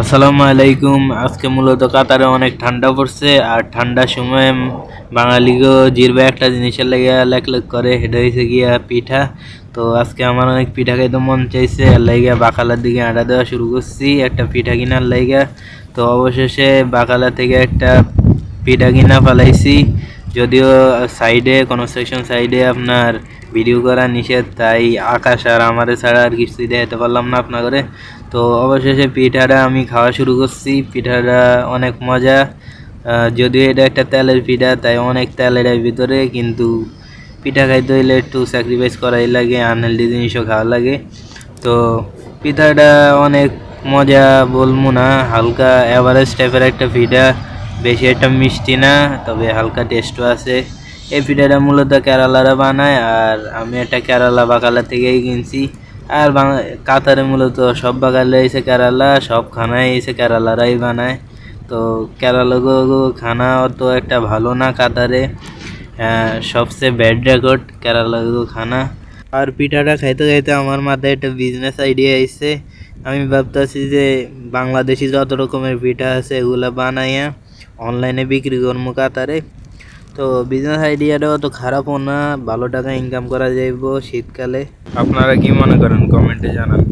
আসসালামু আলাইকুম। আজকে মূলত কাতারে অনেক ঠান্ডা পড়ছে আর ঠান্ডার সময় বাঙালিগো জিরবে একটা জিনিসের লেগে লেক লেক করে, হেঁটে হয়েছে গিয়া পিঠা। তো আজকে আমার অনেক পিঠা খাইতে মন চাইছে আর লাইগা বাকালার দিকে আডা দেওয়া শুরু করছি, একটা পিঠা কিনার লাইগা তো অবশেষে বাকালা থেকে একটা পিঠা কিনা ফেলাইছি। যদিও সাইডে কনস্ট্রাকশন সাইডে আপনার ভিডিও করা নিষেধ, তাই আকাশ আর আমারে ছাড়া আর কিছুই দেখাতে পারলাম না আপনাদের। তো অবশেষে পিঠাটা আমি খাওয়া শুরু করছি। পিঠাটা অনেক মজা। যদিও এটা একটা তেলের পিঠা, তাই অনেক তেল ভিতরে, কিন্তু পিঠা খাইতে হইলে একটু স্যাক্রিফাইস করাই লাগে আনহেলদি জিনিসও খাওয়া লাগে। তো পিঠাটা অনেক মজা বলব না, হালকা অ্যাভারেজ টাইপের একটা পিঠা। বেশি একটা মিষ্টি না তবে হালকা টেস্টও আছে। এই পিঠাটা মূলত কেরালারা বানায় আর আমি একটা কেরালা বাকালা থেকেই কিনছি। আর কাতারে মূলত সব বাগালে এসে কেরালা সব খানায় এসে কেরালারাই বানায়। তো কেরালা খানা অত একটা ভালো না কাতারে। আহ, সবচেয়ে ব্যাড রেকর্ড কেরালা খানা। আর পিঠাটা খাইতে খাইতে আমার মাথায় একটা বিজনেস আইডিয়া আইছে আমি ভাবতেছি যে বাংলাদেশি যত রকমের পিঠা আছে এগুলো বানাইয়া অনলাইনে বিক্রি করব কাতারে। তো বিজনেস আইডিয়াটা তো খারাপও না, ভালো টাকা ইনকাম করা যাইব শীতকালে। আপনারা কি মনে করেন? কমেন্টে জানান।